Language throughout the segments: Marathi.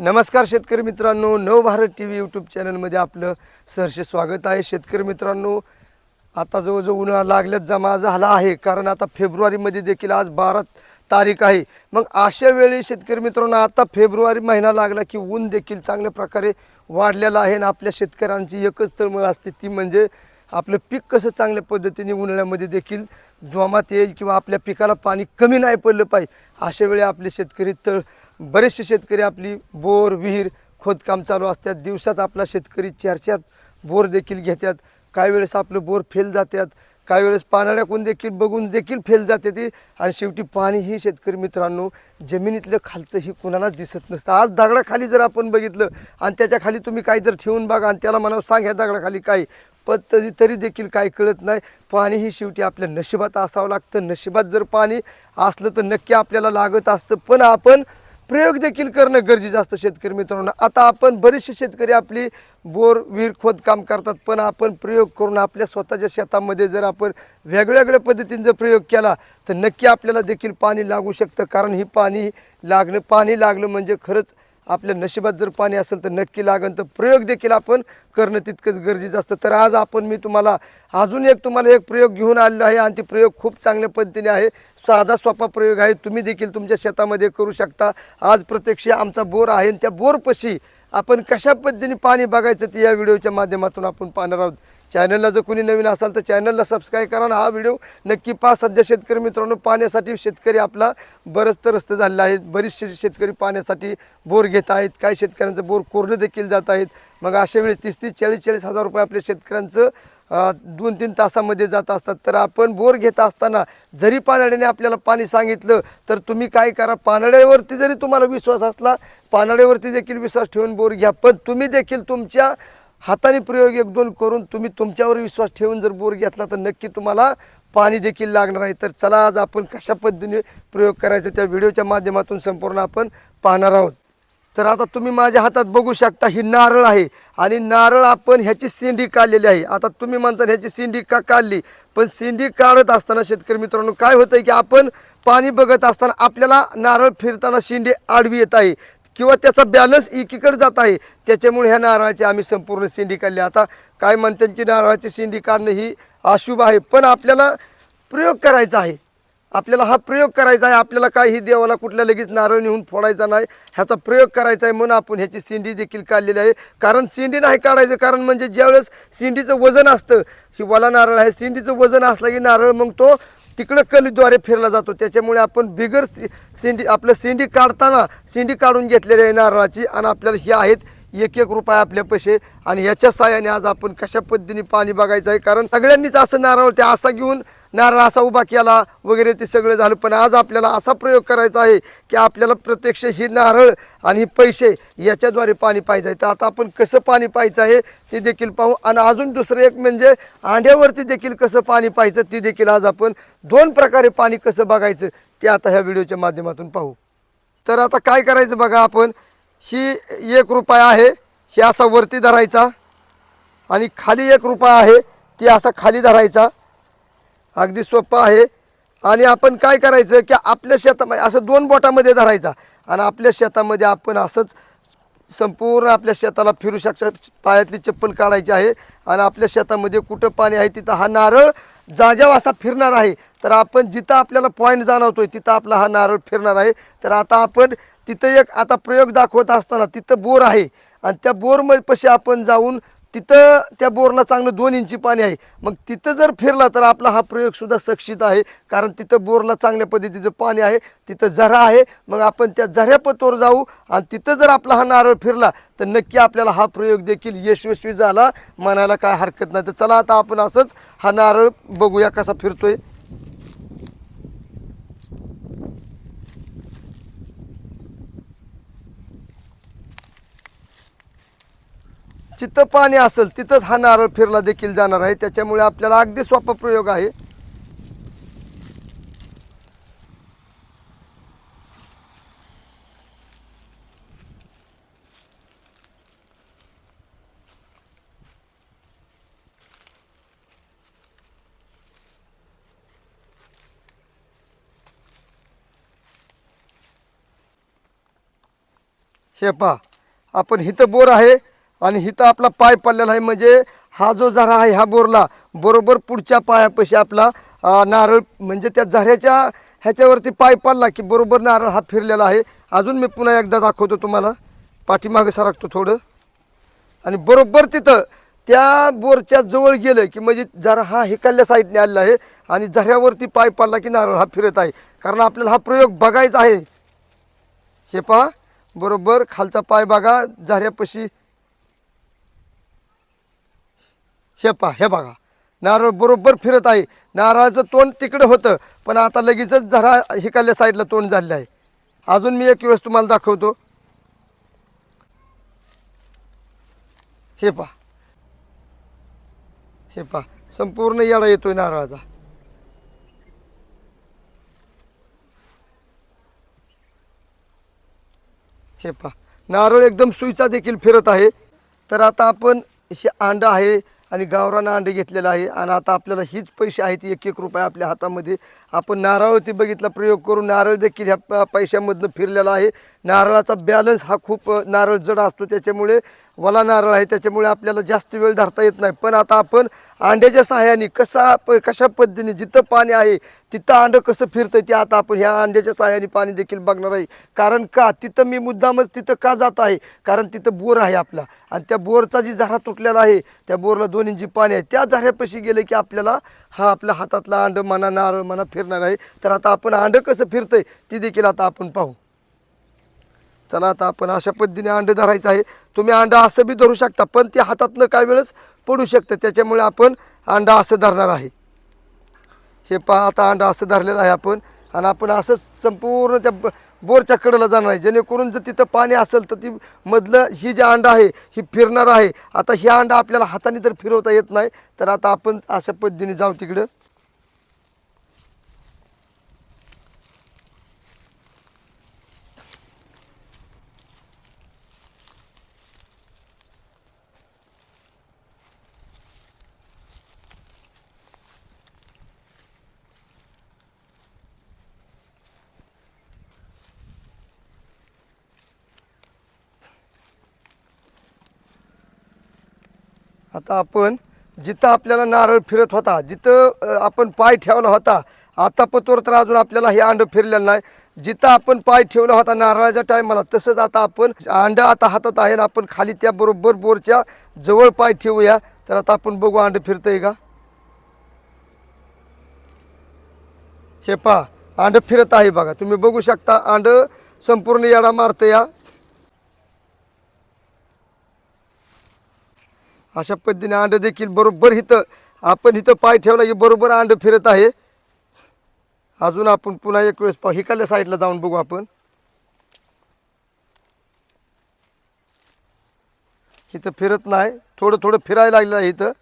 नमस्कार शेतकरी मित्रांनो नवभारत टी व्ही यूट्यूब चॅनलमध्ये आपलं सहर्ष स्वागत आहे. शेतकरी मित्रांनो आता जवळजवळ उन्हाळा लागल्यात जमा झाला आहे. कारण आता फेब्रुवारीमध्ये देखील आज बारा तारीख आहे. मग अशा वेळी शेतकरी मित्रांनो आता फेब्रुवारी महिना लागला की ऊन देखील चांगल्या प्रकारे वाढलेलं आहे. आणि आपल्या शेतकऱ्यांची एकच तळमळ असते ती म्हणजे आपलं पीक कसं चांगल्या पद्धतीने उन्हाळ्यामध्ये देखील जोमात येईल किंवा आपल्या पिकाला पाणी कमी नाही पडलं पाहिजे अशा वेळी आपले शेतकरी तळ बरेचसे शेतकरी आपली बोर विहीर खोदकाम चालू असतात. दिवसात आपला शेतकरी चार चार बोर देखील घेतात. काही वेळेस आपलं बोर फेल जातात. काही वेळेस पानाळ्याकून देखील बघून देखील फेल जाते ती. आणि शेवटी पाणी ही शेतकरी मित्रांनो जमिनीतलं खालचं ही कुणालाच दिसत नसतं. आज दगडाखाली जर आपण बघितलं आणि त्याच्याखाली तुम्ही काही जर ठेवून बघा आणि त्याला म्हणावं सांग ह्या दगडाखाली काय? पण तरी तरी देखील काय कळत नाही. पाणी ही शेवटी आपल्या नशिबात असावं लागतं. नशिबात जर पाणी असलं तर नक्की आपल्याला लागत असतं. पण आपण प्रयोग देखील करणं गरजेचं असतं शेतकरी मित्रांनो. आता आपण बरेचसे शेतकरी आपली बोर विहीर खोदकाम करतात पण आपण प्रयोग करून आपल्या स्वतःच्या शेतामध्ये जर आपण वेगवेगळ्या पद्धतीने जर प्रयोग केला तर नक्की आपल्याला देखील पाणी लागू शकतं. कारण ही पाणी लागणं पाणी लागलं म्हणजे खरंच आपल्या नशिबात जर पाणी असेल तर नक्की लागन तर प्रयोग देखील आपण करणं तितकंच गरजेचं असतं. तर आज आपण मी तुम्हाला अजून एक तुम्हाला एक प्रयोग घेऊन आलेलो आहे आणि ते प्रयोग खूप चांगल्या पद्धतीने आहे. साधा सोपा प्रयोग आहे. तुम्ही देखील तुमच्या शेतामध्ये करू शकता. आज प्रत्यक्ष आमचा बोर आहे आणि त्या बोरपाशी आपण कशा पद्धतीने पाणी बघायचं ते या व्हिडिओच्या माध्यमातून आपण पाहणार आहोत. चॅनलला जर कोणी नवीन असाल तर चॅनलला सबस्क्राईब करा आणि हा व्हिडिओ नक्की पहा. सध्या शेतकरी मित्रांनो पाण्यासाठी शेतकरी आपला बरंच तरस्त झालेला आहे बरीचसे शेतकरी पाण्यासाठी बोर घेत आहेत. काही शेतकऱ्यांचं बोर कोरडे देखील जात आहेत. मग अशा वेळेस तीस तीस चाळीस चाळीस हजार रुपये आपल्या शेतकऱ्यांचं दोन तीन तासामध्ये जात असतात. तर आपण बोर घेत असताना जरी पानाड्याने आपल्याला पाणी सांगितलं तर तुम्ही काय करा? पानाड्यावरती जरी तुम्हाला विश्वास असला पानाड्यावरती देखील विश्वास ठेवून बोर घ्या. पण तुम्ही देखील तुमच्या हाताने प्रयोग एक दोन करून तुम्ही तुमच्यावर विश्वास ठेवून जर बोर घेतला तर नक्की तुम्हाला पाणी देखील लागणार आहे. तर चला आज आपण कशा पद्धतीने प्रयोग करायचा त्या व्हिडिओच्या माध्यमातून संपूर्ण आपण पाहणार आहोत. तर आता तुम्ही माझ्या हातात बघू शकता ही नारळ आहे. आणि नारळ आपण ह्याची सिंडी काढलेली आहे. आता तुम्ही म्हणता ह्याची सिंडी का काढली? पण सिंडी काढत असताना शेतकरी मित्रांनो काय होतं की आपण पाणी बघत असताना आपल्याला नारळ फिरताना शिंडी आडवी येत आहे. किंवा त्याचा बॅलन्स एकीकडे जात आहे. त्याच्यामुळे ह्या नारळाची आम्ही संपूर्ण सिंडी काढली. आता काय म्हणतात नारळाची सिंडी काढणं ही अशुभ आहे. पण आपल्याला प्रयोग करायचा आहे. आपल्याला हा प्रयोग करायचा आहे. आपल्याला काही देवाला कुठल्या लगेच नारळ नेऊन फोडायचा नाही. ह्याचा प्रयोग करायचा आहे म्हणून आपण ह्याची सिंडी देखील काढलेली आहे. कारण सिंडी नाही काढायचं. कारण म्हणजे ज्यावेळेस सिंडीचं वजन असतं शिवाला नारळ आहे सिंडीचं वजन असलं की नारळ मग तो तिकडं कलीद्वारे फिरला जातो. त्याच्यामुळे आपण बिगर सि सिंडी आपलं सिंडी काढताना सिंडी काढून घेतलेली आहे नारळाची. आणि आपल्याला ही आहेत एक एक रुपया आपल्या पैसे आणि याच्या साहाय्याने आज आपण कशा पद्धतीने पाणी बघायचं आहे? कारण सगळ्यांनीच असं नारळ ते असा घेऊन नारळ असा उभा केला वगैरे ते सगळं झालं. पण आज आपल्याला असा प्रयोग करायचा आहे की आपल्याला प्रत्यक्ष ही नारळ आणि पैसे याच्याद्वारे पाणी पाहिजे आहे. तर आता आपण कसं पाणी पाहायचं आहे ते देखील पाहू. आणि अजून दुसरं एक म्हणजे आंड्यावरती देखील कसं पाणी पाहायचं ते देखील आज आपण दोन प्रकारे पाणी कसं बघायचं ते आता ह्या व्हिडिओच्या माध्यमातून पाहू. तर आता काय करायचं बघा आपण? ही एक रुपया आहे ही असा वरती धरायचा. आणि खाली एक रुपया आहे ती असा खाली धरायचा. अगदी सोपं आहे. आणि आपण काय करायचं की आपल्या शेतामध्ये म्हणजे असं दोन बोटामध्ये धरायचा. आणि आपल्या शेतामध्ये आपण असंच संपूर्ण आपल्या शेताला फिरू शकता. पायातली चप्पल काढायची आहे. आणि आपल्या शेतामध्ये कुठं पाणी आहे तिथं हा नारळ जाग्यावर असा फिरणार आहे. तर आपण जिथं आपल्याला पॉईंट जाणवतोय तिथं आपला हा नारळ फिरणार आहे. तर आता आपण तिथं एक आता प्रयोग दाखवत असताना तिथं बोर आहे. आणि त्या बोरमध्ये पशी आपण जाऊन तिथं त्या बोरला चांगलं दोन इंची पाणी आहे. मग तिथं जर फिरला तर आपला हा प्रयोगसुद्धा सक्षित आहे. कारण तिथं बोरला चांगल्या पद्धतीचं पाणी आहे. तिथं झरा आहे. मग आपण त्या झऱ्यापतोर जाऊ. आणि तिथं जर आपला हा नारळ फिरला तर नक्की आपल्याला हा प्रयोग देखील यशस्वी झाला. म्हणायला काय हरकत नाही. तर चला आता आपण असंच हा नारळ बघूया कसा फिरतोय. जिथं पाणी असेल तिथंच हा नारळ फिरला देखील जाणार आहे. त्याच्यामुळे आपल्याला अगदी सोपा प्रयोग आहे. हे पहा आपण हिथं बोर आहे. आणि हिथं आपला पाय पडलेला आहे. म्हणजे हा जो झरा आहे हा बोरला बरोबर पुढच्या पायापाशी आपला नारळ म्हणजे त्या झऱ्याच्या ह्याच्यावरती पाय पडला की बरोबर नारळ हा फिरलेला आहे. अजून मी पुन्हा एकदा दाखवतो तुम्हाला. पाठीमागं सरकतो थोडं. आणि बरोबर तिथं त्या बोरच्या जवळ गेलं की म्हणजे जरा हा हिकाल्या साईडने आलेला आहे आणि झऱ्यावरती पाय पडला की नारळ हा फिरत आहे. कारण आपल्याला हा प्रयोग बघायचा आहे. हे पहा. बरोबर खालचा पाय बघा. झऱ्यापाशी हे पहा हे बघा. नारळ बरोबर फिरत आहे. नारळाचं तोंड तिकडं होतं पण आता लगेचच झरा हिकाल्या साईडला तोंड झालेलं आहे. अजून मी एक वेळेस तुम्हाला दाखवतो. हे पहा. हे पहा संपूर्ण येडा येतोय नारळाचा. हे पहा नारळ एकदम सुईचा देखील फिरत आहे. तर आता आपण हे अंड आहे आणि गावरानं अंडे घेतलेलं आहे. आणि आता आपल्याला हीच पैसे आहेत एक एक रुपये आपल्या हातामध्ये. आपण नारळवरती बघितला प्रयोग करून नारळ देखील ह्या प- पैशामधनं फिरलेला आहे. नारळाचा बॅलन्स हा खूप नारळ जड असतो. त्याच्यामुळे वला नारळ आहे त्याच्यामुळे आपल्याला जास्त वेळ धरता येत नाही. पण आता आपण अंड्याच्या सहाय्याने कसा प कशा पद्धतीने जिथं पाणी आहे तिथं अंडं कसं फिरतं ते आता आपण ह्या अंड्याच्या सहाय्याने पाणी देखील बघणार आहे. कारण का? तिथं मी मुद्दामच तिथं का जात आहे? कारण तिथं बोर आहे आपला. आणि त्या बोरचा जी झरा तुटलेला आहे त्या बोरला दोन इंची पाणी आहे त्या झाऱ्यापाशी गेलं की आपल्याला हा आपल्या हातातला अंड म्हणा नारळ म्हणा फिरणार आहे. तर आता आपण अंडं कसं फिरतंय ती देखील आता आपण पाहू. चला आता आपण अशा पद्धतीने अंडं धरायचं आहे. तुम्ही अंडा असं बी धरू शकता पण ते हातातनं काय वेळेस पडू शकतं. त्याच्यामुळे आपण अंडा असं धरणार आहे. हे पहा आता अंडा असं धरलेलं आहे आपण. आणि आपण असं संपूर्ण त्या ब- बोरच्या कडेला जाणार आहे. जेणेकरून जर तिथं पाणी असेल तर ती मधलं ही जी अंडा आहे ही फिरणार आहे. आता ही अंडा आपल्याला हाताने तर फिरवता येत नाही. तर आता आपण अशा पद्धतीने जाऊ तिकडं. आता आपण जिथं आपल्याला नारळ फिरत होता जिथं आपण पाय ठेवला होता आता पतोर तर अजून आपल्याला हे अंड फिरलेलं नाही. जिथं आपण पाय ठेवला होता नारळाच्या टायमाला तसंच आता आपण अंड आता हातात आहे ना आपण खाली त्याबरोबर बोरच्या जवळ पाय ठेवूया. तर आता आपण बघू अंड फिरतंय का? हे पहा अंड फिरत आहे बघा. तुम्ही बघू शकता अंड संपूर्ण येडा मारतं या अशा पद्धतीने अंड देखील बरोबर इथं आपण इथं पाय ठेवला की बरोबर अंड फिरत आहे. अजून आपण पुन्हा एक वेळेस पाहू. हिकाल्या साईडला जाऊन बघू आपण. इथं फिरत नाही. थोडं थोडं फिरायला लागलेलं आहे इथं.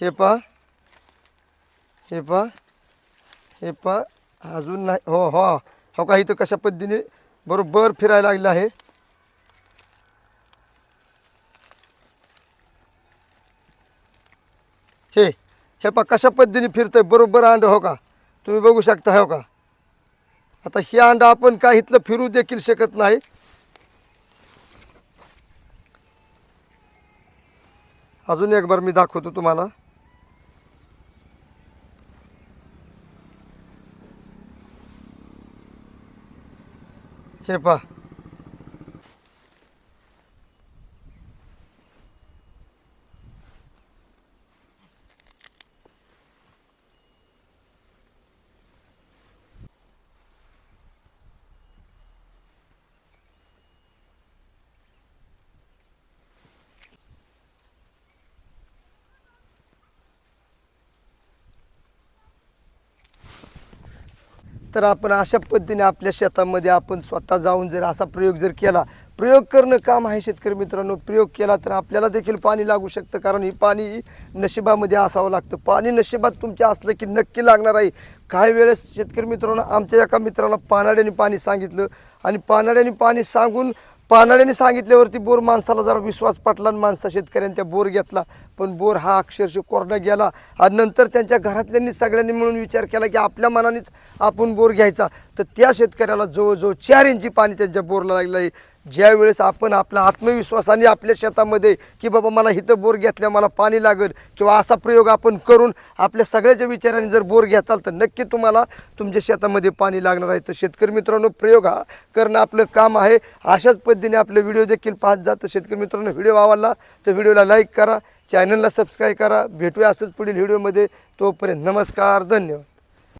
हे पहा. हे पहा. हे पहा. अजून नाही. हो हो. हो का? इथं कशा पद्धतीने बरोबर फिरायला लागलं आहे. हे हे पा कशा पद्धतीने फिरतंय. बरोबर अंड हो का? तुम्ही बघू शकता हो का? आता हे अंड आपण काय इथलं फिरू देखील शकत नाही. अजून एक बार मी दाखवतो तुम्हाला. हे पहा. तर आपण अशा पद्धतीने आपल्या शेतामध्ये आपण स्वतः जाऊन जर असा प्रयोग जर केला प्रयोग करणं काम आहे शेतकरी मित्रांनो. प्रयोग केला तर आपल्याला देखील पाणी लागू शकतं कारण ही पाणी नशिबामध्ये असावं लागतं. पाणी नशिबात तुमच्या असलं की नक्की लागणार आहे. काही वेळेस शेतकरी मित्रांनो आमच्या एका मित्राला पानाड्याने पाणी सांगितलं आणि पानाड्याने पाणी सांगून पानाड्याने सांगितल्यावरती बोर माणसाला जरा विश्वास पटला आणि माणसा शेतकऱ्यांनी त्या बोर घेतला. पण बोर हा अक्षरशः कोरडा गेला आणि नंतर त्यांच्या घरातल्यांनी सगळ्यांनी मिळून विचार केला की आपल्या मनानेच आपण बोर घ्यायचा. तर त्या शेतकऱ्याला जवळजवळ चार इंची पाणी त्यांच्या बोरला लागलं आहे. ज्यावेळेस आपण आपल्या आत्मविश्वासाने आपल्या शेतामध्ये की बाबा मला इथं बोर घेतल्या मला पाणी लागेल किंवा असा प्रयोग आपण करून आपल्या सगळ्याच्या विचाराने जर बोर घ्याचाल तर नक्की तुम्हाला तुमच्या शेतामध्ये पाणी लागणार आहे. तर शेतकरी मित्रांनो प्रयोग हा करणं आपलं काम आहे. अशाच पद्धतीने आपले व्हिडिओ देखील पाहत जातं शेतकरी मित्रांनो व्हिडिओ आवडला तर व्हिडिओला लाईक करा चॅनलला सबस्क्राईब करा. भेटूया असंच पुढील व्हिडिओमध्ये. तोपर्यंत नमस्कार धन्यवाद.